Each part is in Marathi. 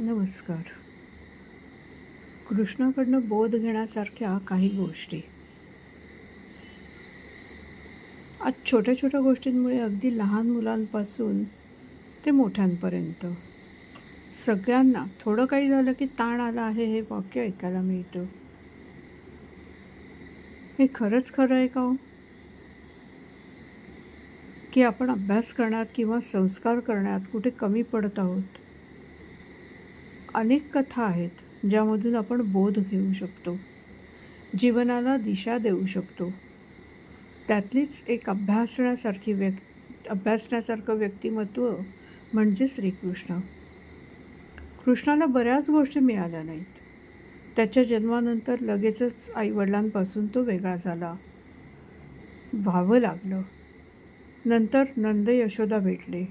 नमस्कार. कृष्णाकडनं बोध घेण्यासारख्या काही गोष्टी. आज छोट्या छोट्या गोष्टींमुळे अगदी लहान मुलांपासून ते मोठ्यांपर्यंत. सगळ्यांना थोडं काही झालं की ताण आला आहे हे वाक्य ऐकायला मिळतं. हे खरंच खरं आहे का हो? की आपण अभ्यास करण्यात किंवा संस्कार करण्यात कुठे कमी पडत आहोत? अनेक कथा आहेत ज्यामधून आपण बोध घेऊ शकतो जीवनाला दिशा देऊ शकतो. त्यातलीच एक अभ्यासण्यासारखी व्यक् अभ्यासण्यासारखं व्यक्तिमत्व म्हणजे श्रीकृष्ण. कृष्णाला बऱ्याच गोष्टी मिळाल्या नाहीत. त्याच्या जन्मानंतर लगेचच आईवडिलांपासून तो वेगळा झाला. व्हावं लागलं. नंतर नंद यशोदा भेटले.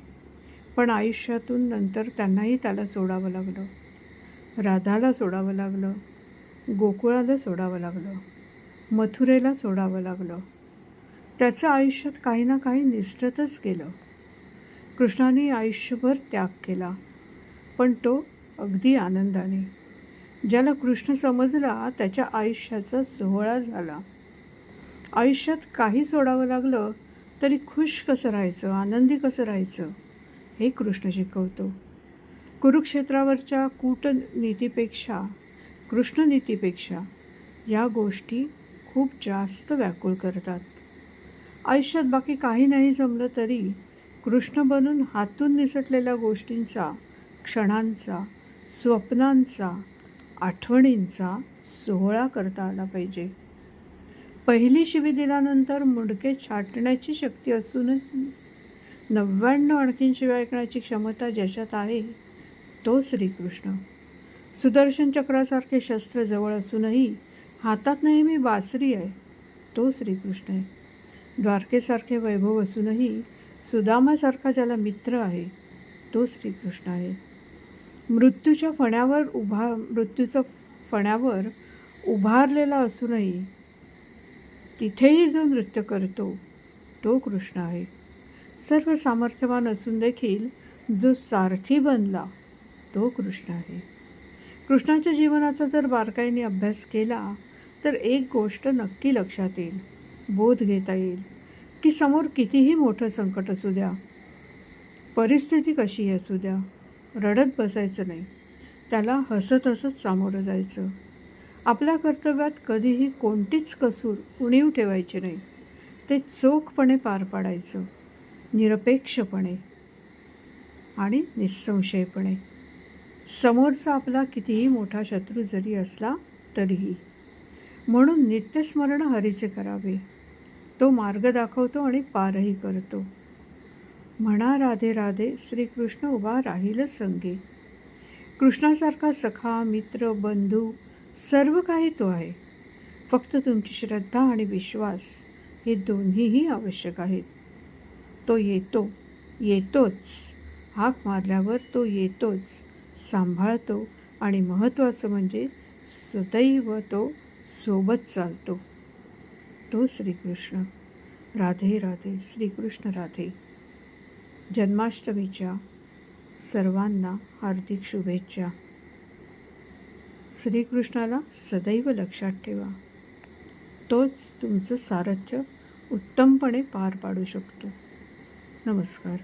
पण आयुष्यातून नंतर त्यांनाही त्याला सोडावं लागलं. राधाला सोडावं लागलं गोकुळाला सोडावं लागलं मथुरेला सोडावं लागलं. त्याचं आयुष्यात काही ना काही निसटतच गेलं. कृष्णाने आयुष्यभर त्याग केला पण तो अगदी आनंदाने ज्याला कृष्ण समजला त्याच्या आयुष्याचा सोहळा झाला. आयुष्यात काही सोडावं लागलं तरी खुश कसं राहायचं आनंदी कसं राहायचं हे कृष्ण शिकवतो. कुरुक्षेत्रावरच्या कूटनीतीपेक्षा कृष्णनीतीपेक्षा या गोष्टी खूप जास्त व्याकुळ करतात. आयुष्यात बाकी काही नाही जमलं तरी कृष्ण बनून हातून निसटलेल्या गोष्टींचा क्षणांचा स्वप्नांचा आठवणींचा सोहळा करता आला पाहिजे. पहिली शिवी दिल्यानंतर मुंडके छाटण्याची शक्ती असूनही नव्याण्णव आणखीन शिव्या ऐकण्याची क्षमता ज्याच्यात आहे तो श्रीकृष्ण. सुदर्शन चक्रासारखे शस्त्र जवळ असूनही हातात नेहमी बासरी आहे तो श्रीकृष्ण आहे. द्वारकेसारखे वैभव असूनही सुदामासारखा ज्याला मित्र आहे तो श्रीकृष्ण आहे. मृत्यूच्या फण्यावर उभा मृत्यूचं फण्यावर उभारलेला असूनही तिथेही जो नृत्य करतो तो कृष्ण आहे. सर्व सामर्थ्यवान असून देखील जो सारथी बनला तो कृष्ण आहे. कृष्णाच्या जीवनाचा जर बारकाईने अभ्यास केला तर एक गोष्ट नक्की लक्षात येईल. बोध घेता येईल की समोर कितीही मोठं संकट असू द्या परिस्थिती कशी असू द्या रडत बसायचं नाही त्याला हसत हसत सामोरं जायचं. आपल्या कर्तव्यात कधीही कोणतीच कसूर उणीव ठेवायची नाही. ते चोखपणे पार पाडायचं निरपेक्षपणे आणि निसंशयपणे. समोरचा आपला कितीही मोठा शत्रू जरी असला तरीही. म्हणून नित्यस्मरण हरीचे करावे. तो मार्ग दाखवतो आणि पारही करतो. म्हणा राधे राधे श्रीकृष्ण उभा राहीलच संगे. कृष्णासारखा सखा मित्र बंधू सर्व काही तो आहे. फक्त तुमची श्रद्धा आणि विश्वास हे दोन्हीही आवश्यक आहेत. तो येतो येतोच. हाक मारल्यावर तो येतोच. सांभाळतो आणि महत्त्वाचं म्हणजे सदैव तो सोबत चालतो. तो श्रीकृष्ण. राधे राधे. श्रीकृष्ण राधे. जन्माष्टमीच्या सर्वांना हार्दिक शुभेच्छा. श्रीकृष्णाला सदैव लक्षात ठेवा. तोच तुमचं सारथ्य उत्तमपणे पार पाडू शकतो. नमस्कार.